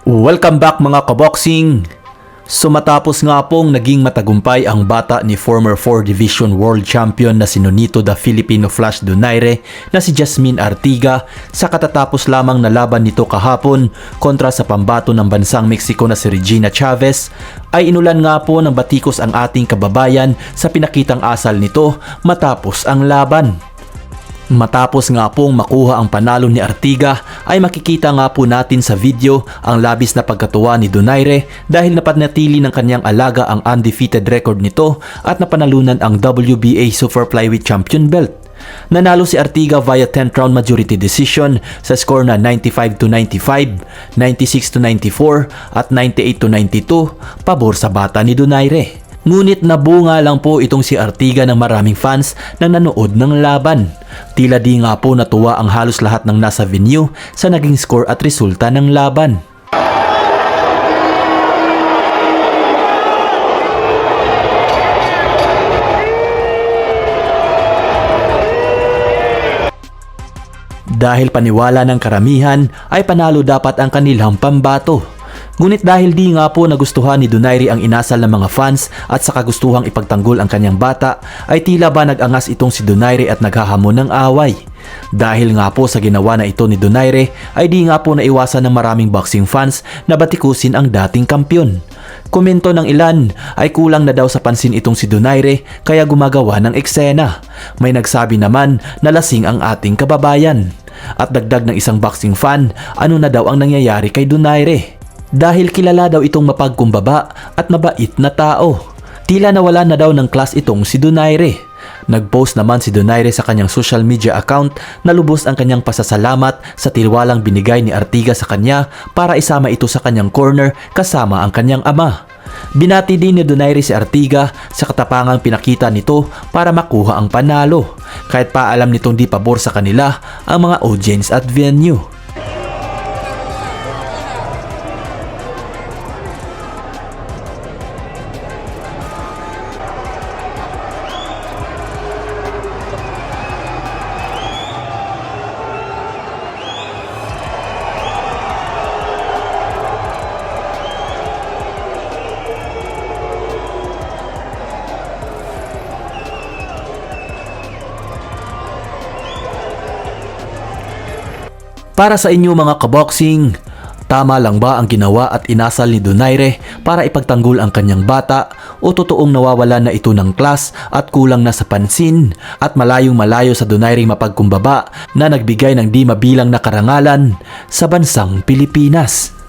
Welcome back mga kaboxing! So matapos nga pong naging matagumpay ang bata ni former 4 Division World Champion na si Nonito the Filipino Flash Donaire na si Jasmine Artiga sa katatapos lamang na laban nito kahapon kontra sa pambato ng bansang Mexico na si Regina Chavez ay inulan nga po ng batikos ang ating kababayan sa pinakitang asal nito matapos ang laban. Matapos nga pong makuha ang panalo ni Artiga ay makikita nga po natin sa video ang labis na pagkatuwa ni Donaire dahil napanatili ng kanyang alaga ang undefeated record nito at napanalunan ang WBA Super Flyweight Champion belt. Nanalo si Artiga via 10th round majority decision sa score na 95 to 95, 96 to 94 at 98 to 92 pabor sa bata ni Donaire. Ngunit nabunga lang po itong si Artiga ng maraming fans na nanood ng laban. Tila di nga po natuwa ang halos lahat ng nasa venue sa naging score at resulta ng laban. Dahil paniwala ng karamihan ay panalo dapat ang kanilang pambato. Ngunit dahil di nga po nagustuhan ni Donaire ang inasal ng mga fans at sa kagustuhang ipagtanggol ang kanyang bata ay tila ba nag-angas itong si Donaire at naghahamon ng away. Dahil nga po sa ginawa na ito ni Donaire ay di nga po naiwasan ng maraming boxing fans na batikusin ang dating kampyon. Komento ng ilan ay kulang na daw sa pansin itong si Donaire kaya gumagawa ng eksena. May nagsabi naman na lasing ang ating kababayan. At dagdag ng isang boxing fan, ano na daw ang nangyayari kay Donaire? Dahil kilala daw itong mapagkumbaba at mabait na tao. Tila nawala na daw ng class itong si Donaire. Nag-post naman si Donaire sa kanyang social media account na lubos ang kanyang pasasalamat sa tiwalang binigay ni Artiga sa kanya para isama ito sa kanyang corner kasama ang kanyang ama. Binati din ni Donaire si Artiga sa katapangang pinakita nito para makuha ang panalo kahit pa alam nitong di pabor sa kanila ang mga audience at venue. Para sa inyo mga kaboxing, tama lang ba ang ginawa at inasal ni Donaire para ipagtanggol ang kanyang bata o totoong nawawala na ito ng klas at kulang na sa pansin at malayong malayo sa Donaire mapagkumbaba na nagbigay ng di mabilang na karangalan sa bansang Pilipinas?